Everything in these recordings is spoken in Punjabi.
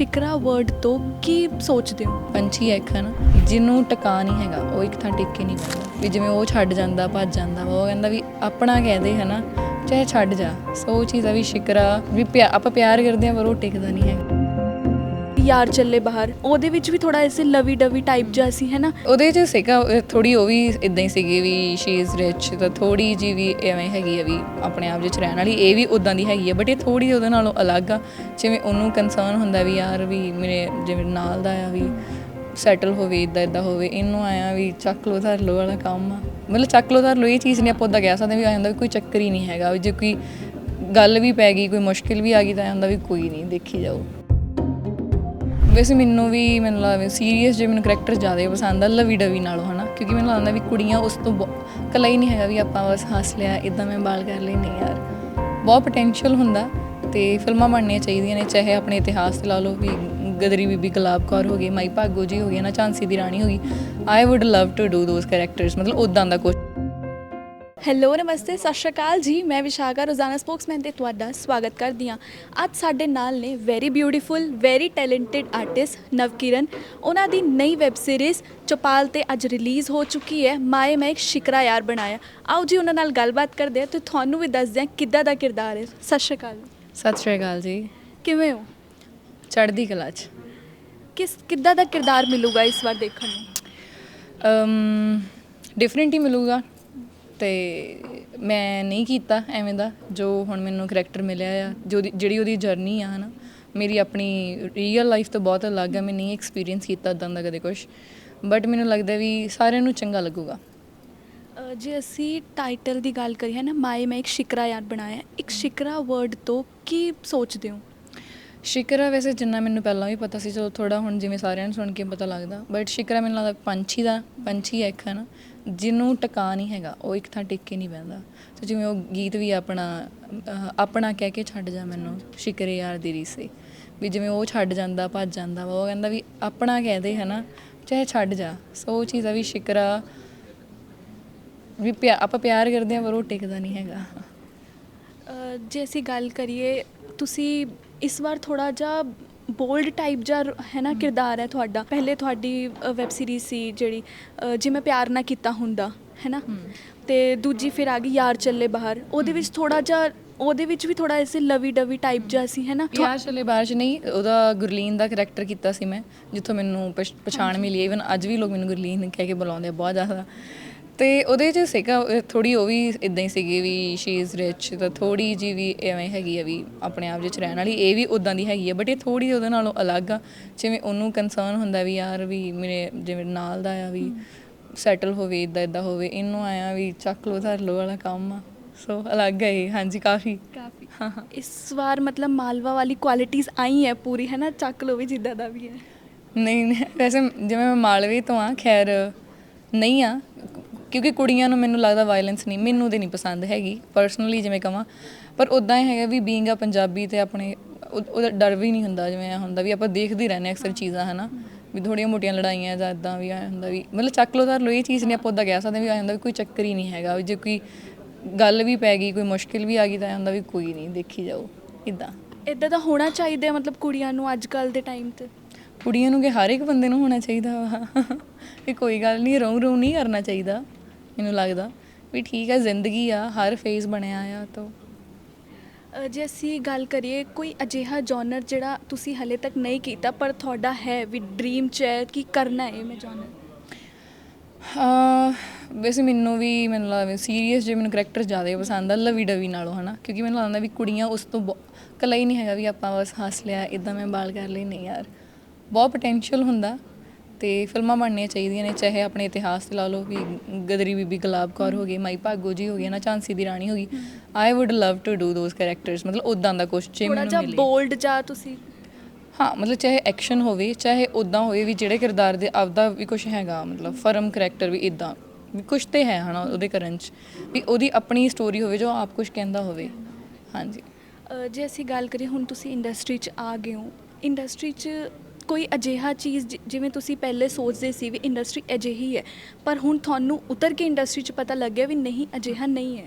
ਸ਼ਿਕਰਾ ਵਰਡ ਤੋਂ ਕੀ ਸੋਚਦੇ ਹੋ? ਪੰਛੀ ਹੈ ਇੱਕ ਹੈ ਜਿਹਨੂੰ ਟਿਕਾ ਨਹੀਂ ਹੈਗਾ ਉਹ ਇੱਕ ਥਾਂ ਟਿਕ ਕੇ ਨਹੀਂ ਬੈਠਦਾ ਵੀ ਜਿਵੇਂ ਉਹ ਛੱਡ ਜਾਂਦਾ ਭੱਜ ਜਾਂਦਾ ਵਾ, ਉਹ ਕਹਿੰਦਾ ਵੀ ਆਪਣਾ ਕਹਦੇ ਹੈ ਨਾ ਚਾਹੇ ਛੱਡ ਜਾ। ਸੋ ਉਹ ਚੀਜ਼ ਆ ਵੀ ਸ਼ਿਕਰਾ ਵੀ ਪਿਆ- ਆਪਾਂ ਪਿਆਰ ਕਰਦੇ ਆ ਪਰ ਉਹ ਟਿਕਦਾ ਨਹੀਂ ਹੈਗਾ। ਯਾਰ ਚੱਲੇ ਬਾਹਰ, ਉਹਦੇ ਵਿੱਚ ਵੀ ਥੋੜਾ ਐਸੇ ਲਵੀ ਡਵੀ ਟਾਈਪ ਜਿਹਾ ਸੀ, ਹੈ ਉਹਦੇ ਚ ਸੀਗਾ ਥੋੜੀ ਉਹ ਵੀ ਇਦਾਂ ਹੀ ਸੀਗੀ ਵੀ ਸ਼ੀ ਇਜ਼ ਰਿਚ ਤਾਂ ਥੋੜੀ ਜੀ ਵੀ ਐਵੇਂ ਹੈਗੀ ਆ ਵੀ ਆਪਣੇ ਆਪ ਵਿੱਚ ਰਹਿਣ ਵਾਲੀ, ਇਹ ਵੀ ਉਦਾਂ ਦੀ ਹੈਗੀ ਆ ਬਟ ਇਹ ਥੋੜੀ ਉਹਦੇ ਨਾਲੋਂ ਅਲੱਗ ਆ। ਜਿਵੇਂ ਉਹਨੂੰ ਕੰਸਰਨ ਹੁੰਦਾ ਵੀ ਯਾਰ ਵੀ ਮੇਰੇ ਜਿਵੇਂ ਨਾਲ ਦਾ ਆ ਵੀ ਸੈਟਲ ਹੋਵੇ ਇਦਾਂ ਇਦਾਂ ਹੋਵੇ, ਇਹਨੂੰ ਆਇਆ ਵੀ ਚੱਕ ਲੋ ਧਰ ਲੋ ਵਾਲਾ ਕੰਮ ਆ। ਮਤਲਬ ਚੱਕ ਲੋ ਧਰ ਲੋ ਇਹ ਚੀਜ਼ ਨਹੀਂ ਆਪਾਂ ਉਦਾਂ ਕਹਿ ਸਕਦੇ ਵੀ ਆ ਜਾਂਦਾ ਵੀ ਕੋਈ ਚੱਕਰ ਹੀ ਨਹੀਂ ਹੈਗਾ, ਵੀ ਜੇ ਕੋਈ ਗੱਲ ਵੀ ਪੈ ਗਈ, ਕੋਈ ਮੁਸ਼ਕਿਲ ਵੀ ਆ ਗਈ, ਤਾਂ ਆਇਆ ਵੀ ਕੋਈ ਨਹੀਂ ਦੇਖੀ ਜਾਓ। ਵੈਸੇ ਮੈਨੂੰ ਵੀ ਮੈਨੂੰ ਲੱਗਦਾ ਸੀਰੀਅਸ ਜੇ ਮੈਨੂੰ ਕਰੈਕਟਰ ਜ਼ਿਆਦਾ ਪਸੰਦ ਆ, ਲਵੀ ਡਵੀ ਨਾਲੋਂ, ਹਨਾ? ਕਿਉਂਕਿ ਮੈਨੂੰ ਲੱਗਦਾ ਵੀ ਕੁੜੀਆਂ ਉਸ ਤੋਂ ਬਹੁ- ਕਲਾ ਹੀ ਨਹੀਂ ਹੈਗਾ ਵੀ ਆਪਾਂ ਬਸ ਹੱਸ ਲਿਆ ਇਦਾਂ ਮੈਂ ਬਾਲ ਕਰ ਲਈ, ਨਹੀਂ ਯਾਰ। ਬਹੁਤ ਪੋਟੈਂਸ਼ੀਅਲ ਹੁੰਦਾ ਤੇ ਫਿਲਮਾਂ ਬਣਨੀਆਂ ਚਾਹੀਦੀਆਂ ਨੇ, ਚਾਹੇ ਆਪਣੇ ਇਤਿਹਾਸ ਤੇ ਲਾ ਲਓ ਵੀ ਗਦਰੀ ਬੀਬੀ ਗੁਲਾਬ ਕੌਰ ਹੋ ਗਈ, ਮਾਈ ਭਾਗੋ ਜੀ ਹੋ ਗਈ ਨਾ ਝਾਂਸੀ ਦੀ ਰਾਣੀ ਹੋ ਗਈ। I would love to do those characters ਮਤਲਬ ਉਦਾਂ ਦਾ ਕੁਝ ਹੈਲੋ ਨਮਸਤੇ ਸਤਿ ਸ਼੍ਰੀ ਅਕਾਲ ਜੀ। ਮੈਂ ਵਿਸ਼ਾਖਾ ਰੋਜ਼ਾਨਾ ਸਪੋਕਸਮੈਨ ਤੇ ਤੁਹਾਡਾ ਸਵਾਗਤ ਕਰਦੀ ਹਾਂ। ਅੱਜ ਸਾਡੇ ਨਾਲ ਨੇ very beautiful very talented artist Navkiran. ਉਹਨਾਂ ਦੀ ਨਈ ਵੈਬ ਸੀਰੀਜ਼ ਚੌਪਾਲ ਤੇ ਅੱਜ ਰਿਲੀਜ਼ ਹੋ ਚੁੱਕੀ ਹੈ। ਮਾਏ ਮੈਂ ਇੱਕ ਸ਼ਿਕਰਾ ਯਾਰ ਬਣਾਇਆ। ਆਓ ਜੀ ਉਹਨਾਂ ਨਾਲ ਗੱਲਬਾਤ ਕਰਦੇ ਹਾਂ ਤੇ ਤੁਹਾਨੂੰ ਵੀ ਦੱਸਦੇ ਹਾਂ ਕਿੱਦਾਂ ਦਾ ਕਿਰਦਾਰ ਹੈ। ਸਤਿ ਸ਼੍ਰੀ ਅਕਾਲ। ਸਤਿ ਸ਼੍ਰੀ ਅਕਾਲ ਜੀ। ਕਿਵੇਂ ਹੋ? ਚੜ੍ਹਦੀ ਕਲਾ 'ਚ। ਕਿਸ ਕਿੱਦਾਂ ਦਾ ਕਿਰਦਾਰ ਮਿਲੂਗਾ ਇਸ ਵਾਰ ਦੇਖਣ ਨੂੰ? ਅਮ ਡਿਫਰੈਂਟ ਹੀ ਮਿਲੂਗਾ। ਤੇ ਮੈਂ ਨਹੀਂ ਕੀਤਾ ਐਵੇਂ ਦਾ ਜੋ ਹੁਣ ਮੈਨੂੰ ਕਰੈਕਟਰ ਮਿਲਿਆ ਆ ਜੋ ਉਹਦੀ- ਜਿਹੜੀ ਉਹਦੀ ਜਰਨੀ ਆ ਹਨਾ। ਮੇਰੀ ਆਪਣੀ ਰੀਅਲ ਲਾਈਫ ਤੋਂ ਬਹੁਤ ਅਲੱਗ ਆ ਮੈਂ ਨਹੀਂ ਐਕਸਪੀਰੀਅੰਸ ਕੀਤਾ ਉਦਾਂ ਦਾ ਕਦੇ ਕੁਝ ਬਟ ਮੈਨੂੰ ਲੱਗਦਾ ਵੀ ਸਾਰਿਆਂ ਨੂੰ ਚੰਗਾ ਲੱਗੂਗਾ। ਅ, ਜੇ ਅਸੀਂ ਟਾਈਟਲ ਦੀ ਗੱਲ ਕਰੀਏ ਨਾ ਮਾਏ ਮੈਂ ਇੱਕ ਸ਼ਿਕਰਾ ਯਾਰ ਬਣਾਇਆ। ਇੱਕ ਸ਼ਿਕਰਾ ਵਰਡ ਤੋਂ ਕੀ ਸੋਚਦੇ ਹੋ? ਸ਼ਿਕਰਾ ਵੈਸੇ ਜਿੰਨਾ ਮੈਨੂੰ ਪਹਿਲਾਂ ਵੀ ਪਤਾ ਸੀ ਚਲੋ ਥੋੜਾ ਹੁਣ ਜਿਵੇਂ ਸਾਰਿਆਂ ਨੂੰ ਸੁਣ ਕੇ ਪਤਾ ਲੱਗਦਾ ਬਟ ਸ਼ਿਕਰਾ ਮੈਨੂੰ ਲੱਗਦਾ ਪੰਛੀ ਦਾ ਪੰਛੀ ਹੈ ਇੱਕ ਹਨਾ? ਜਿਹਨੂੰ ਟਿਕਾ ਨਹੀਂ ਹੈਗਾ ਉਹ ਇੱਕ ਥਾਂ ਟਿਕ ਕੇ ਨਹੀਂ ਬਹਿੰਦਾ। ਤੇ ਜਿਵੇਂ ਉਹ ਗੀਤ ਵੀ ਆਪਣਾ ਅਹ, ਆਪਣਾ ਕਹਿ ਕੇ ਛੱਡ ਜਾ ਮੈਨੂੰ ਸ਼ਿਕਰੇ ਯਾਰ ਦੀ ਰੀਸੇ ਵੀ ਜਿਵੇਂ ਉਹ ਛੱਡ ਜਾਂਦਾ ਭੱਜ ਜਾਂਦਾ ਵਾ ਉਹ ਕਹਿੰਦਾ ਵੀ ਆਪਣਾ ਕਹਦੇ ਹੈ ਨਾ ਚਾਹੇ ਛੱਡ ਜਾ। ਸੋ ਉਹ ਚੀਜ਼ ਆ ਵੀ ਸ਼ਿਕਰਾ ਵੀ ਪਿਆ- ਆਪਾਂ ਪਿਆਰ ਕਰਦੇ ਆ ਪਰ ਉਹ ਟਿਕਦਾ ਨਹੀਂ ਹੈਗਾ। ਅ, ਜੇ ਅਸੀਂ ਗੱਲ ਕਰੀਏ ਤੁਸੀਂ ਇਸ ਵਾਰ ਥੋੜਾ ਜਿਹਾ ਬੋਲਡ ਟਾਈਪ ਰ- ਹੈ ਨਾ ਕਿਰਦਾਰ ਹੈ ਤੁਹਾਡਾ। ਪਹਿਲੇ ਤੁਹਾਡੀ ਵੈਬ ਸੀਰੀਜ਼ ਸੀ ਜਿਹੜੀ ਅ, ਜੇ ਮੈਂ ਪਿਆਰ ਨਾ ਕੀਤਾ ਹੁੰਦਾ ਹੈ ਨਾ? ਤੇ ਦੂਜੀ ਫਿਰ ਆ ਗਈ ਯਾਰ ਚੱਲੇ ਬਾਹਰ। ਉਹਦੇ ਵਿੱਚ ਥੋੜਾ ਜਿਹਾ ਉਹਦੇ ਵਿੱਚ ਵੀ ਥੋੜਾ ਐਸੇ ਲਵੀ ਡਵੀ ਟਾਈਪ ਜਿਹਾ ਸੀ ਹੈ ਨਾ? ਥੋ- ਪਿਆਰ ਚਲੇ ਬਾਹਰ ਚ ਨਹੀਂ ਉਹਦਾ ਗੁਰਲੀਨ ਦਾ ਕਰੈਕਟਰ ਕੀਤਾ ਸੀ ਮੈਂ ਜਿੱਥੋਂ ਮੈਨੂੰ ਪਛ- ਪਛਾਣ ਮਿਲੀ ਇਵਨ ਅੱਜ ਵੀ ਲੋਕ ਮੈਨੂੰ ਗੁਰਲੀਨ ਕਹਿ ਕੇ ਬੁਲਾਉਂਦੇ ਆ ਬਹੁਤ ਜ਼ਿਆਦਾ। ਤੇ ਉਹਦੇ ਚ ਸੀਗਾ ਥੋੜੀ ਉਹ ਵੀ ਇਦਾਂ ਹੀ ਸੀਗੀ ਵੀ ਸ਼ੀ ਇਜ਼ ਰਿਚ ਤਾਂ ਥੋੜੀ ਜੀ ਵੀ ਐਵੇਂ ਹੈਗੀ ਆ ਵੀ ਆਪਣੇ ਆਪ ਵਿੱਚ ਰਹਿਣ ਵਾਲੀ ਇਹ ਵੀ ਉਦਾਂ ਦੀ ਹੈਗੀ ਆ ਬਟ ਇਹ ਥੋੜੀ ਉਹਦੇ ਨਾਲੋਂ ਅਲੱਗ ਆ। ਜਿਵੇਂ ਉਹਨੂੰ ਕੰਸਰਨ ਹੁੰਦਾ ਵੀ ਯਾਰ ਵੀ ਮੇਰੇ ਜਿਵੇਂ ਨਾਲ ਦਾ ਆ ਵੀ ਸੈਟਲ ਹੋਵੇ ਇਦਾਂ ਇਦਾਂ ਹੋਵੇ ਇਹਨੂੰ ਆਇਆ ਵੀ ਚੱਕ ਲੋ ਧਰ ਲੋ ਵਾਲਾ ਕੰਮ ਆ। ਸੋ ਅਲੱਗ ਹੈ ਹਾਂਜੀ ਕਾਫੀ। ਕਾਫੀ। ਹਾਂ ਹਾਂ। ਇਸ ਵਾਰ ਮਤਲਬ ਮਾਲਵਾ ਵਾਲੀ ਕੁਆਲਿਟੀਆਂ ਆਈ ਹੈ ਪੂਰੀ ਹੈ ਨਾ? ਚੱਕ ਲੋ ਵੀ ਜਿੱਦਾਂ ਦਾ ਵੀ ਹੈ ਨਹੀਂ ਨਹੀਂ, ਵੈਸੇ ਜਿਵੇਂ ਮੈਂ ਮਾਲਵੇ ਤੋਂ ਆ ਖੈਰ ਨਹੀਂ ਆ। ਕਿਉਂਕਿ ਕੁੜੀਆਂ ਨੂੰ ਮੈਨੂੰ ਲੱਗਦਾ ਵਾਇਲੈਂਸ ਨਹੀਂ ਮੈਨੂੰ ਤੇ ਨਹੀਂ ਪਸੰਦ ਹੈਗੀ ਪਰਸਨਲੀ ਜਿਵੇਂ ਕਹਾਂ ਪਰ ਉਦਾਂ ਹੀ ਹੈਗਾ ਵੀ ਬੀਇੰਗ ਆ ਪੰਜਾਬੀ ਤੇ ਆਪਣੇ ਉਹ- ਉਹਦਾ ਡਰ ਵੀ ਨਹੀਂ ਹੁੰਦਾ ਜਿਵੇਂ ਹੁੰਦਾ ਵੀ ਆਪਾਂ ਦੇਖਦੇ ਰਹਿੰਦੇ ਅਕਸਰ ਚੀਜ਼ਾਂ ਹਨਾ। ਵੀ ਥੋੜੀਆਂ ਮੋਟੀਆਂ ਲੜਾਈਆਂ ਜਾਂ ਇਦਾਂ ਵੀ ਐਂ ਹੁੰਦਾ ਵੀ ਮਤਲਬ ਚੱਕ ਲੋ ਧਰ ਲੋ ਇਹ ਚੀਜ਼ ਨਹੀਂ ਆਪਾਂ ਉਦਾਂ ਕਹਿ ਸਕਦੇ ਵੀ ਆ ਹੁੰਦਾ ਵੀ ਕੋਈ ਚੱਕਰ ਹੀ ਨਹੀਂ ਹੈਗਾ ਜੇ ਕੋਈ ਗੱਲ ਵੀ ਪੈ ਗਈ ਕੋਈ ਮੁਸ਼ਕਿਲ ਵੀ ਆ ਗਈ ਤਾਂ ਹੁੰਦਾ ਵੀ ਕੋਈ ਨਹੀਂ ਦੇਖੀ ਜਾਓ ਇਦਾਂ ਇਦਾਂ ਦਾ ਹੋਣਾ ਚਾਹੀਦਾ ਮਤਲਬ ਕੁੜੀਆਂ ਨੂੰ ਅੱਜ ਕੱਲ ਦੇ ਟਾਈਮ ਤੇ। ਕੁੜੀਆਂ ਨੂੰ ਕਿ ਹਰ ਇੱਕ ਬੰਦੇ ਨੂੰ ਹੋਣਾ ਚਾਹੀਦਾ ਵਾ। ਇਹ ਕੋਈ ਗੱਲ ਨਹੀਂ ਰੋਂਗ ਰੋਂਗ ਨਹੀਂ ਕਰਨਾ ਚਾਹੀਦਾ। ਮੈਨੂੰ ਲੱਗਦਾ ਵੀ ਠੀਕ ਹੈ ਜ਼ਿੰਦਗੀ ਆ ਹਰ ਫੇਜ਼ ਬਣਿਆ ਆ ਤਾਂ। ਅ, ਜੇ ਅਸੀਂ ਗੱਲ ਕਰੀਏ ਕੋਈ ਅਜਿਹਾ ਜਨਰ ਜਿਹੜਾ ਤੁਸੀਂ ਹਲੇ ਤੱਕ ਨਹੀਂ ਕੀਤਾ ਪਰ ਤੁਹਾਡਾ ਹੈ ਵੀ ਡ੍ਰੀਮ ਚ ਹੈ ਕਿ ਕਰਨਾ ਹੈ ਮੈਂ ਜਨਰ ਅਹ ਵੈਸੇ ਮੈਨੂੰ ਵੀ ਮੈਨੂੰ ਲੱਗਦਾ ਸੀਰੀਅਸ ਜੇ ਮੈਨੂੰ ਕਰੈਕਟਰ ਜ਼ਿਆਦਾ ਪਸੰਦ ਆ ਲਵੀ ਡਵੀ ਨਾਲੋਂ ਹਨਾ। ਕਿਉਂਕਿ ਮੈਨੂੰ ਲੱਗਦਾ ਵੀ ਕੁੜੀਆਂ ਉਸ ਤੋਂ ਬਹੁ- ਕਲਾ ਹੀ ਨਹੀਂ ਹੈਗਾ ਵੀ ਆਪਾਂ ਬਸ ਹੱਸ ਲਿਆ ਇਦਾਂ ਮੈਂ ਬਾਲ ਕਰ ਲਈ ਨਹੀਂ ਯਾਰ। ਬਹੁਤ ਪੋਟੈਂਸ਼ੀਅਲ ਹੁੰਦਾ। ਤੇ ਫਿਲਮਾਂ ਬਣਨੀਆਂ ਚਾਹੀਦੀਆਂ ਨੇ ਚਾਹੇ ਆਪਣੇ ਇਤਿਹਾਸ ਤੇ ਲਾ ਲਓ ਵੀ ਗਦਰੀ ਬੀਬੀ ਗੁਲਾਬ ਕੌਰ ਹੋ ਗਈ ਮਾਈ ਭਾਗੋ ਜੀ ਹੋ ਗਈ ਨਾ ਝਾਂਸੀ ਦੀ ਰਾਣੀ ਹੋ ਗਈ I would love to do those characters ਮਤਲਬ ਉਦਾਂ ਦਾ ਕੁਝ ਜੇ ਥੋੜਾ ਮੈਨੂੰ ਮਿਲੇ। ਬੋਲਡ ਜਾਂ ਤੁਸੀਂ। ਹਾਂ ਮਤਲਬ ਚਾਹੇ ਐਕਸ਼ਨ ਹੋਵੇ ਚਾਹੇ ਉਦਾਂ ਹੋਵੇ ਵੀ ਜਿਹੜੇ ਕਿਰਦਾਰ ਦੇ ਆਪਦਾ ਵੀ ਕੁਝ ਹੈਗਾ ਮਤਲਬ ਫਰਮ ਕਰੈਕਟਰ ਵੀ ਇਦਾਂ ਵੀ ਕੁਝ ਤੇ ਹੈ ਹਨਾ ਉਹਦੇ ਕਰਨ ਚ ਵੀ ਉਹਦੀ ਆਪਣੀ ਸਟੋਰੀ ਹੋਵੇ ਜੋ ਆਪ ਕੁਝ ਕਹਿੰਦਾ ਹੋਵੇ। ਹਾਂਜੀ। ਅ, ਜੇ ਅਸੀਂ ਗੱਲ ਕਰੀਏ ਹੁਣ ਤੁਸੀਂ ਇੰਡਸਟਰੀ 'ਚ ਆ ਗਏ ਹੋ ਇੰਡਸਟਰੀ 'ਚ ਕੋਈ ਅਜਿਹਾ ਚੀਜ਼ ਜਿ- ਜਿਵੇਂ ਤੁਸੀਂ ਪਹਿਲੇ ਸੋਚਦੇ ਸੀ ਵੀ ਇੰਡਸਟਰੀ ਅਜਿਹੀ ਹੈ ਪਰ ਹੁਣ ਤੁਹਾਨੂੰ ਉਤਰ ਕੇ ਇੰਡਸਟਰੀ 'ਚ ਪਤਾ ਲੱਗਿਆ ਵੀ ਨਹੀਂ ਅਜਿਹਾ ਨਹੀਂ ਹੈ।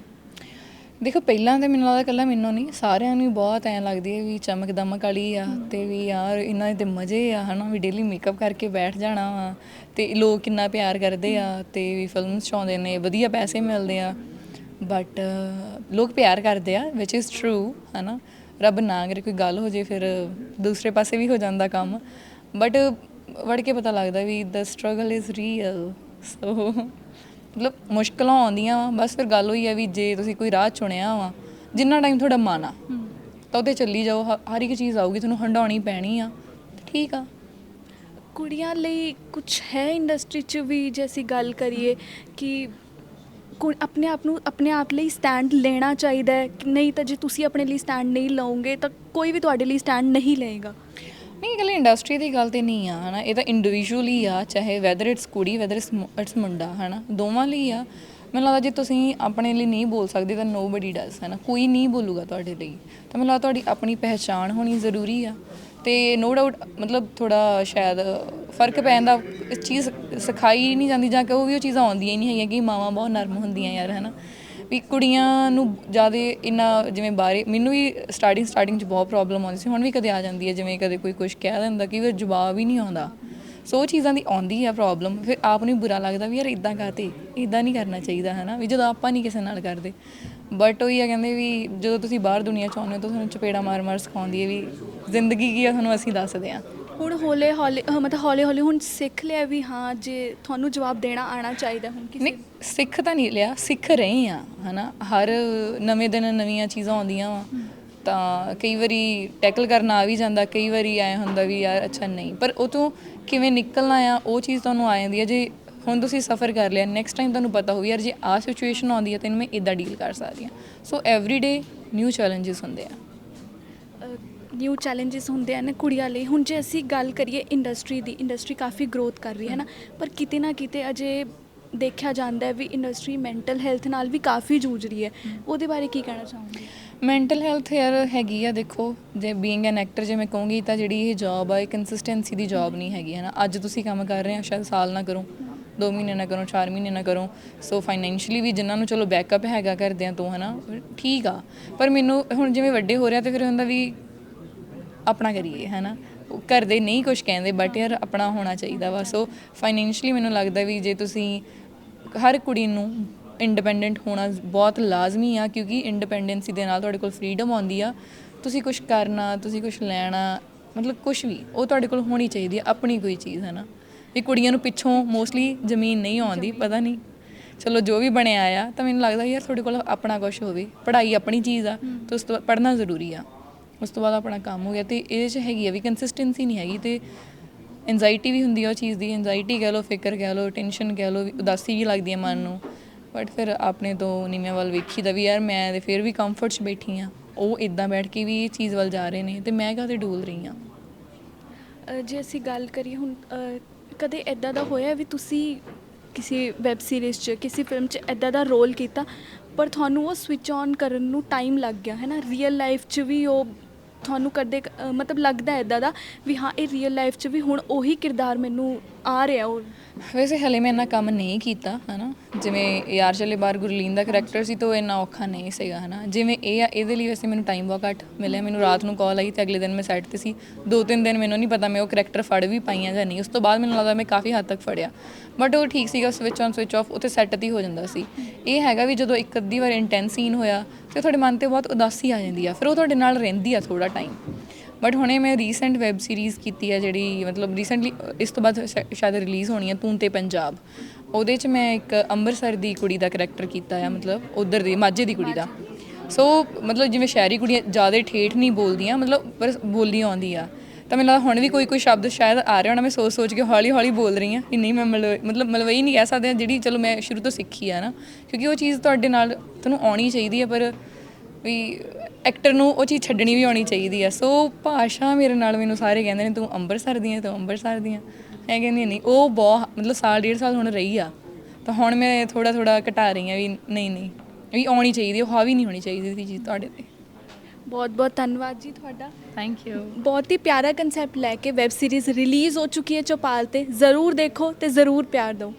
ਦੇਖੋ ਪਹਿਲਾਂ ਤੇ ਮੈਨੂੰ ਲੱਗਦਾ ਇਕੱਲਾ ਮੈਨੂੰ ਨਹੀਂ ਸਾਰਿਆਂ ਨੂੰ ਹੀ ਬਹੁਤ ਐਂ ਲੱਗਦੀ ਹੈ ਵੀ ਚਮਕ ਦਮਕ ਵਾਲੀ ਆ ਤੇ ਵੀ ਯਾਰ ਇਹਨਾਂ ਦੇ ਤੇ ਮਜ਼ੇ ਆ ਹਨਾ ਵੀ ਡੇਲੀ ਮੇਕਅਪ ਕਰਕੇ ਬੈਠ ਜਾਣਾ ਵਾ ਤੇ ਲੋਕ ਕਿੰਨਾ ਪਿਆਰ ਕਰਦੇ ਆ ਤੇ ਵੀ ਫਿਲਮਸ ਚ ਆਉਂਦੇ ਨੇ ਵਧੀਆ ਪੈਸੇ ਮਿਲਦੇ ਆ। ਬਟ ਲੋਕ ਪਿਆਰ ਕਰਦੇ ਆ ਵਿਚ ਇਜ਼ ਟਰੂ ਹਨਾ। ਰੱਬ ਨਾ ਕਰੇ ਕੋਈ ਗੱਲ ਹੋ ਜੇ ਫਿਰ ਦੂਸਰੇ ਪਾਸੇ ਵੀ ਹੋ ਜਾਂਦਾ ਕੰਮ। ਬਟ ਵੜ ਕੇ ਪਤਾ ਲੱਗਦਾ ਵੀ the struggle is real so ਮਤਲਬ ਮੁਸ਼ਕਲਾਂ ਆਉਂਦੀਆਂ ਵਾ ਬਸ ਫਿਰ ਗੱਲ ਹੋਈ ਆ ਵੀ ਜੇ ਤੁਸੀਂ ਕੋਈ ਰਾਹ ਚੁਣਿਆ ਵਾ ਜਿੰਨਾ ਟਾਈਮ ਤੁਹਾਡਾ ਮਨ ਆ ਤਾਂ ਉਹਤੇ ਚੱਲੀ ਜਾਓ ਹ- ਹਰ ਇੱਕ ਚੀਜ਼ ਆਊਗੀ ਤੁਹਾਨੂੰ ਹੰਡਾਉਣੀ ਪੈਣੀ ਆ ਠੀਕ ਆ ਕੁੜੀਆਂ ਲਈ ਕੁਝ ਹੈ ਇੰਡਸਟਰੀ 'ਚ ਵੀ ਜੇ ਅਸੀਂ ਗੱਲ ਕਰੀਏ ਕਿ ਕੁ- ਆਪਣੇ ਆਪ ਨੂੰ ਆਪਣੇ ਆਪ ਲਈ ਸਟੈਂਡ ਲੈਣਾ ਚਾਹੀਦਾ ਹੈ ਕਿ ਨਹੀਂ ਤਾਂ ਜੇ ਤੁਸੀਂ ਆਪਣੇ ਲਈ ਸਟੈਂਡ ਨਹੀਂ ਲਓਗੇ ਤਾਂ ਕੋਈ ਵੀ ਤੁਹਾਡੇ ਲਈ ਸਟੈਂਡ ਨਹੀਂ ਲਏਗਾ ਨਹੀਂ ਗੱਲ ਇੰਡਸਟਰੀ ਦੀ ਗੱਲ ਤੇ ਨਹੀਂ ਆ, ਹਨਾ? ਇਹ ਤਾਂ ਇੰਡੀਵਿਜੂਅਲੀ ਆ, ਚਾਹੇ ਵੈਦਰ ਇਟਸ ਕੁੜੀ ਵੈਦਰ ਇਟਸ ਮੁੰਡਾ, ਹਨਾ? ਦੋਵਾਂ ਲਈ ਆ। ਮੈਨੂੰ ਲੱਗਦਾ ਜੇ ਤੁਸੀਂ ਆਪਣੇ ਲਈ ਨਹੀਂ ਬੋਲ ਸਕਦੇ, ਤਾਂ ਨੋਬਡੀ ਡਸ ਹਨਾ? ਕੋਈ ਨਹੀਂ ਬੋਲੂਗਾ ਤੁਹਾਡੇ ਲਈ। ਤਾਂ ਮੈਨੂੰ ਲੱਗਦਾ ਤੁਹਾਡੀ ਆਪਣੀ ਪਹਿਚਾਣ ਹੋਣੀ ਜ਼ਰੂਰੀ ਆ। ਤੇ ਨੋ ਡਾਊਟ ਮਤਲਬ ਥੋੜਾ ਸ਼ਾਇਦ ਫ਼ਰਕ ਪੈਂਦਾ ਇਸ ਚੀਜ਼ ਸਿਖਾਈ ਨਹੀਂ ਜਾਂਦੀ ਜਾਂ ਕਿ ਉਹ ਵੀ ਉਹ ਚੀਜ਼ਾਂ ਆਉਂਦੀਆਂ ਹੀ ਨਹੀਂ ਹੈਗੀਆਂ ਕਿ ਮਾਵਾਂ ਬਹੁਤ ਨਰਮ ਹੁੰਦੀਆਂ ਯਾਰ, ਹਨਾ? ਵੀ ਕੁੜੀਆਂ ਨੂੰ ਜ਼ਿਆਦਾ ਇੰਨਾ ਜਿਵੇਂ ਬਾਰੇ ਮੈਨੂੰ ਵੀ ਸਟਾਰਟਿੰਗ ਸਟਾਰਟਿੰਗ 'ਚ ਬਹੁਤ ਪ੍ਰੋਬਲਮ ਆਉਂਦੀ ਸੀ, ਹੁਣ ਵੀ ਕਦੇ ਆ ਜਾਂਦੀ ਹੈ, ਜਿਵੇਂ ਕਦੇ ਕੋਈ ਕੁਝ ਕਹਿ ਦਿੰਦਾ ਕਿ ਫਿਰ ਜਵਾਬ ਹੀ ਨਹੀਂ ਆਉਂਦਾ। ਸੋ ਉਹ ਚੀਜ਼ਾਂ ਦੀ ਆਉਂਦੀ ਆ ਪ੍ਰੋਬਲਮ ਫਿਰ ਆਪ ਨੂੰ ਬੁਰਾ ਲੱਗਦਾ ਵੀ ਯਾਰ ਇਦਾਂ ਕਾਤੇ ਇਦਾਂ ਨਹੀਂ ਕਰਨਾ ਚਾਹੀਦਾ ਹੈ ਨਾ ਵੀ ਜਦੋਂ ਆਪਾਂ ਨਹੀਂ ਕਿਸੇ ਨਾਲ ਕਰਦੇ। ਬਟ ਉਹ ਹੀ ਆ ਕਹਿੰਦੇ ਵੀ ਜਦੋਂ ਤੁਸੀਂ ਬਾਹਰ ਦੁਨੀਆ 'ਚ ਆਉਂਦੇ ਹੋ ਤਾਂ ਤੁਹਾਨੂੰ ਚਪੇੜਾ ਮਾਰ-ਮਾਰ ਸਿਖਾਉਂਦੀ ਹੈ ਵੀ ਜ਼ਿੰਦਗੀ ਕੀ ਆ, ਤੁਹਾਨੂੰ ਅਸੀਂ ਦੱਸਦੇ ਆ ਹੁਣ ਹੌਲੇ ਹੌਲੇ ਅਹ ਮਤਲਬ ਹੌਲੇ ਹੌਲੇ ਹੁਣ ਸਿੱਖ ਲਿਆ ਵੀ ਹਾਂ ਜੇ ਤੁਹਾਨੂੰ ਜਵਾਬ ਦੇਣਾ ਆਣਾ ਚਾਹੀਦਾ ਹੁਣ ਕਿਸੇ ਨਹੀਂ ਸਿੱਖ ਤਾਂ ਨਹੀਂ ਲਿਆ ਸਿੱਖ ਰਹੇ ਆ ਹਨਾ। ਹਰ ਨਵੇਂ ਦਿਨ ਨਵੀਆਂ ਚੀਜ਼ਾਂ ਆਉਂਦੀਆਂ ਵਾ ਤਾਂ ਕਈ ਵਾਰੀ ਟੈਕਲ ਕਰਨਾ ਆ ਵੀ ਜਾਂਦਾ ਕਈ ਵਾਰੀ ਐ ਹੁੰਦਾ ਵੀ ਯਾਰ ਅੱਛਾ ਨਹੀਂ ਪਰ ਉਹ ਤੋਂ ਕਿਵੇਂ ਨਿਕਲਣਾ ਆ ਉਹ ਚੀਜ਼ ਤੁਹਾਨੂੰ ਆ ਜਾਂਦੀ ਹੈ। ਜੇ ਹੁਣ ਤੁਸੀਂ ਸਫਰ ਕਰ ਲਿਆ ਨੈਕਸਟ ਟਾਈਮ ਤੁਹਾਨੂੰ ਪਤਾ ਹੋਵੇ ਯਾਰ ਜੇ ਆ ਸਿਚੁਏਸ਼ਨ ਆਉਂਦੀ ਹੈ ਤਾਂ ਇਹਨੂੰ ਮੈਂ ਇਦਾਂ ਡੀਲ ਕਰ ਸਕਦੀ ਹਾਂ। So every day new challenges ਹੁੰਦੇ ਆ। ਨਿਊ ਚੈਲੰਜਸ ਹੁੰਦੇ ਹਨ ਕੁੜੀਆਂ ਲਈ। ਹੁਣ ਜੇ ਅਸੀਂ ਗੱਲ ਕਰੀਏ ਇੰਡਸਟਰੀ ਦੀ ਇੰਡਸਟਰੀ ਕਾਫੀ ਗਰੋਥ ਕਰ ਰਹੀ ਹੈ ਨਾ। ਪਰ ਕਿਤੇ ਨਾ ਕਿਤੇ ਅਜੇ ਦੇਖਿਆ ਜਾਂਦਾ ਹੈ ਵੀ ਇੰਡਸਟਰੀ ਮੈਂਟਲ ਹੈਲਥ ਨਾਲ ਵੀ ਕਾਫੀ ਜੂਝ ਰਹੀ ਹੈ। ਉਹਦੇ ਬਾਰੇ ਕੀ ਕਹਿਣਾ ਚਾਹੋਗੇ? ਮੈਂਟਲ ਹੈਲਥ ਯਾਰ ਹੈਗੀ ਆ ਦੇਖੋ ਜੇ ਬੀਇੰਗ ਐਨ ਐਕਟਰ ਜੇ ਮੈਂ ਕਹੂੰਗੀ ਤਾਂ ਜਿਹੜੀ ਇਹ ਜੌਬ ਆ ਇਹ ਕੰਸਿਸਟੈਂਸੀ ਦੀ ਜੌਬ ਨਹੀਂ ਹੈਗੀ ਹੈ ਨਾ ਅੱਜ ਤੁਸੀਂ ਕੰਮ ਕਰ ਰਹੇ ਹੋ ਸ਼ਾਇਦ ਸਾਲ ਨਾ ਕਰੋ 2 ਮਹੀਨੇ ਨਾ ਕਰੋ 4 ਮਹੀਨੇ ਨਾ ਕਰੋ। ਸੋ ਫਾਈਨੈਂਸ਼ੀਅਲੀ ਵੀ ਜਿਨ੍ਹਾਂ ਨੂੰ ਚਲੋ ਬੈਕਅਪ ਹੈਗਾ ਕਰਦਿਆਂ ਤੋਂ ਹਨਾ ਠੀਕ ਆ। ਪਰ ਮੈਨੂੰ ਹੁਣ ਜਿਵੇਂ ਵੱਡੇ ਹੋ ਰਿਹਾ ਤੇ ਫਿਰ ਹੁੰਦਾ ਵੀ ਆਪਣਾ ਕਰੀਏ ਹਨਾ? ਘਰ ਦੇ ਨਹੀਂ ਕੁਝ ਕਹਿੰਦੇ ਬਟ ਯਾਰ ਆਪਣਾ ਹੋਣਾ ਚਾਹੀਦਾ ਵਾ। ਸੋ ਫਾਈਨੈਂਸ਼ੀਅਲੀ ਮੈਨੂੰ ਲੱਗਦਾ ਵੀ ਜੇ ਤੁਸੀਂ ਹਰ ਕੁੜੀ ਨੂੰ ਇੰਡੀਪੈਂਡੈਂਟ ਹੋਣਾ ਬਹੁਤ ਲਾਜ਼ਮੀ ਆ ਕਿਉਂਕਿ ਇੰਡੀਪੈਂਡੈਂਸੀ ਦੇ ਨਾਲ ਤੁਹਾਡੇ ਕੋਲ ਫਰੀडम ਆਉਂਦੀ ਆ। ਤੁਸੀਂ ਕੁਝ ਕਰਨਾ ਤੁਸੀਂ ਕੁਝ ਲੈਣਾ ਮਤਲਬ ਕੁਝ ਵੀ ਉਹ ਤੁਹਾਡੇ ਕੋਲ ਹੋਣੀ ਚਾਹੀਦੀ ਆ ਆਪਣੀ ਕੋਈ ਚੀਜ਼ ਹੈ ਨਾ ਵੀ ਕੁੜੀਆਂ ਨੂੰ ਪਿੱਛੋਂ ਮੋਸਟਲੀ ਜ਼ਮੀਨ ਨਹੀਂ ਆਉਂਦੀ ਪਤਾ ਨਹੀਂ। ਚਲੋ ਜੋ ਵੀ ਬਣਿਆ ਆ ਤਾਂ ਮੈਨੂੰ ਲੱਗਦਾ ਯਾਰ ਤੁਹਾਡੇ ਕੋਲ ਆਪਣਾ ਕੁਝ ਹੋਵੇ। ਪੜ੍ਹਾਈ ਆਪਣੀ ਚੀਜ਼ ਆ ਤੇ ਉਸ ਤੋਂ ਬਾਅਦ ਪੜ੍ਹਨਾ ਜ਼ਰੂਰੀ ਆ। ਉਸ ਤੋਂ ਬਾਅਦ ਆਪਣਾ ਕੰਮ ਹੋ ਗਿਆ ਤੇ ਇਹਦੇ 'ਚ ਹੈਗੀ ਆ ਵੀ ਕੰਸਿਸਟੈਂਸੀ ਨਹੀਂ ਹੈਗੀ ਤੇ ਐਂਜ਼ਾਈਟੀ ਵੀ ਹੁੰਦੀ ਆ ਉਹ ਚੀਜ਼ ਦੀ ਐਂਜ਼ਾਈਟੀ ਕਹਿ ਲਓ ਫਿਕਰ ਕਹਿ ਲਓ ਟੈਨਸ਼ਨ ਕਹਿ ਲਓ ਵੀ ਉਦਾਸੀ ਵੀ ਲੱਗਦੀ ਹੈ ਮਨ ਨੂੰ। ਬਟ ਫਿਰ ਆਪਣੇ ਤੋਂ ਨੀਵਿਆਂ ਵੱਲ ਵੇਖੀਦਾ ਵੀ ਯਾਰ ਮੈਂ ਤੇ ਫਿਰ ਵੀ ਕੰਫਰਟ 'ਚ ਬੈਠੀ ਆ। ਉਹ ਇਦਾਂ ਬੈਠ ਕੇ ਵੀ ਇਹ ਚੀਜ਼ ਵੱਲ ਜਾ ਰਹੇ ਨੇ ਤੇ ਮੈਂ ਕਾਹਤੇ ਡੋਲ ਰਹੀ ਆ? ਅ, ਜੇ ਅਸੀਂ ਗੱਲ ਕਰੀਏ ਹੁਣ ਅ, ਕਦੇ ਐਦਾਂ ਦਾ ਹੋਇਆ ਵੀ ਤੁਸੀਂ ਕਿਸੇ ਵੈਬ ਸੀਰੀਜ਼ 'ਚ ਕਿਸੇ ਫਿਲਮ 'ਚ ਐਦਾਂ ਦਾ ਰੋਲ ਕੀਤਾ ਪਰ ਤੁਹਾਨੂੰ ਉਹ ਸਵਿਚ ਔਨ ਕਰਨ ਨੂੰ ਟਾਈਮ ਲੱਗ ਗਿਆ ਹੈ ਨਾ ਰੀਅਲ ਲਾਈਫ 'ਚ ਵੀ ਉਹ ਤੁਹਾਨੂੰ ਕਦੇ ਅ, ਮਤਲਬ ਲੱਗਦਾ ਇੱਦਾਂ ਦਾ ਵੀ ਹਾਂ ਇਹ ਰੀਅਲ ਲਾਈਫ 'ਚ ਵੀ ਹੁਣ ਉਹੀ ਕਿਰਦਾਰ ਮੈਨੂੰ ਆ ਰਿਹਾ ਉਹ? ਵੈਸੇ ਹਲੇ ਮੈਂ ਇੰਨਾ ਕੰਮ ਨਹੀਂ ਕੀਤਾ, ਹਨਾ। ਜਿਵੇਂ ਯਾਰ ਚਲੇ ਬਾਹਰ ਗੁਰਲੀਨ ਦਾ ਕਰੈਕਟਰ ਸੀ ਤਾਂ ਉਹ ਇੰਨਾ ਔਖਾ ਨਹੀਂ ਸੀਗਾ, ਹਨਾ। ਜਿਵੇਂ ਇਹ ਆ, ਇਹਦੇ ਲਈ ਵੈਸੇ ਮੈਨੂੰ ਟਾਈਮ ਬਹੁਤ ਘੱਟ ਮਿਲਿਆ। ਮੈਨੂੰ ਰਾਤ ਨੂੰ ਕਾਲ ਆਈ ਤੇ ਅਗਲੇ ਦਿਨ ਮੈਂ ਸੈੱਟ ਤੇ ਸੀ। ਦੋ ਤਿੰਨ ਦਿਨ ਮੈਨੂੰ ਨਹੀਂ ਪਤਾ ਮੈਂ ਉਹ ਕਰੈਕਟਰ ਫੜ ਵੀ ਪਾਈਆਂ ਜਾਂ ਨਹੀਂ। ਉਸ ਤੋਂ ਬਾਅਦ ਮੈਨੂੰ ਲੱਗਦਾ ਮੈਂ ਕਾਫੀ ਹੱਦ ਤੱਕ ਫੜਿਆ। ਬਟ ਉਹ ਠੀਕ ਸੀਗਾ ਸਵਿਚ ਔਨ ਸਵਿਚ ਆਫ ਉੱਥੇ ਸੈੱਟ ਤੇ ਹੋ ਜਾਂਦਾ ਸੀ। ਇਹ ਹੈਗਾ ਵੀ ਜਦੋਂ ਇੱਕ ਅੱਧੀ ਵਾਰ ਇੰਟੈਂਸ ਸੀਨ ਹੋਇਆ ਤੇ ਤੁਹਾਡੇ ਮਨ ਤੇ ਬਹੁਤ ਉਦਾਸੀ ਆ ਜਾਂਦੀ ਆ। ਫਿਰ ਉਹ ਤੁਹਾਡੇ ਨਾਲ ਰਹਿੰਦੀ ਆ ਥੋੜਾ ਟਾਈਮ ਬਟ ਹੁਣੇ ਮੈਂ ਰੀਸੈਂਟ ਵੈਬ ਸੀਰੀਜ਼ ਕੀਤੀ ਹੈ ਜਿਹੜੀ ਮਤਲਬ ਰੀਸੈਂਟਲੀ ਇਸ ਤੋਂ ਬਾਅਦ ਸ਼ਾ- ਸ਼ਾਇਦ ਰਿਲੀਜ਼ ਹੋਣੀ ਆ ਤੂੰ ਤੇ ਪੰਜਾਬ। ਉਹਦੇ 'ਚ ਮੈਂ ਇੱਕ ਅੰਮ੍ਰਿਤਸਰ ਦੀ ਕੁੜੀ ਦਾ ਕਰੈਕਟਰ ਕੀਤਾ ਆ ਮਤਲਬ ਉਧਰ ਦੀ ਮਾਝੇ ਦੀ ਕੁੜੀ ਦਾ। ਸੋ ਮਤਲਬ ਜਿਵੇਂ ਸ਼ਹਿਰੀ ਕੁੜੀਆਂ ਜ਼ਿਆਦਾ ਠੇਠ ਨਹੀਂ ਬੋਲਦੀਆਂ ਮਤਲਬ ਪਰ ਬੋਲੀ ਆਉਂਦੀ ਆ ਤਾਂ ਮੈਨੂੰ ਲੱਗਦਾ ਹੁਣ ਵੀ ਕੋਈ ਕੋਈ ਸ਼ਬਦ ਸ਼ਾਇਦ ਆ ਰਿਹਾ ਹੋਣਾ ਮੈਂ ਸੋਚ ਸੋਚ ਕੇ ਹੌਲੀ ਹੌਲੀ ਬੋਲ ਰਹੀ ਹਾਂ ਕਿ ਨਹੀਂ ਮੈਂ ਮਤਲਬ ਮਤਲਬ ਮਲਵਈ ਨਹੀਂ ਕਹਿ ਸਕਦੇ ਹਾਂ, ਜਿਹੜੀ ਚਲੋ ਮੈਂ ਸ਼ੁਰੂ ਤੋਂ ਸਿੱਖੀ ਆ ਨਾ। ਕਿਉਂਕਿ ਉਹ ਚੀਜ਼ ਤੁਹਾਡੇ ਨਾਲ ਤੁਹਾਨੂੰ ਆਉਣੀ ਚਾਹੀਦੀ ਹੈ ਪਰ ਵੀ ਐਕਟਰ ਨੂੰ ਉਹ ਚੀਜ਼ ਛੱਡਣੀ ਵੀ ਆਉਣੀ ਚਾਹੀਦੀ ਆ। ਸੋ ਭਾਸ਼ਾ ਮੇਰੇ ਨਾਲ ਮੈਨੂੰ ਸਾਰੇ ਕਹਿੰਦੇ ਨੇ ਤੂੰ ਅੰਮ੍ਰਿਤਸਰ ਦੀ ਹੈ ਤੂੰ ਅੰਮ੍ਰਿਤਸਰ ਦੀ ਹੈ ਮੈਂ ਕਹਿੰਦੀ ਨਹੀਂ ਉਹ ਬਹੁਤ ਮਤਲਬ ਸਾਲ ਡੇਢ ਸਾਲ ਹੁਣ ਰਹੀ ਆ। ਤਾਂ ਹੁਣ ਮੈਂ ਥੋੜਾ ਥੋੜਾ ਘਟਾ ਰਹੀ ਆ ਵੀ ਨਹੀਂ ਨਹੀਂ ਵੀ ਆਉਣੀ ਚਾਹੀਦੀ ਉਹ ਹਾਵੀ ਨਹੀਂ ਹੋਣੀ ਚਾਹੀਦੀ ਸੀ ਚੀਜ਼ ਤੁਹਾਡੇ ਤੇ। ਬਹੁਤ ਬਹੁਤ ਧੰਨਵਾਦ ਜੀ ਤੁਹਾਡਾ। ਥੈਂਕ ਯੂ ਬਹੁਤ ਹੀ ਪਿਆਰਾ ਕਨਸੈਪਟ ਲੈ ਕੇ ਵੈਬ ਸੀਰੀਜ਼ ਰਿਲੀਜ਼ ਹੋ ਚੁੱਕੀ ਹੈ ਚੌਪਾਲ ਤੇ। ਜ਼ਰੂਰ ਦੇਖੋ ਤੇ ਜ਼ਰੂਰ ਪਿਆਰ ਦਿਓ।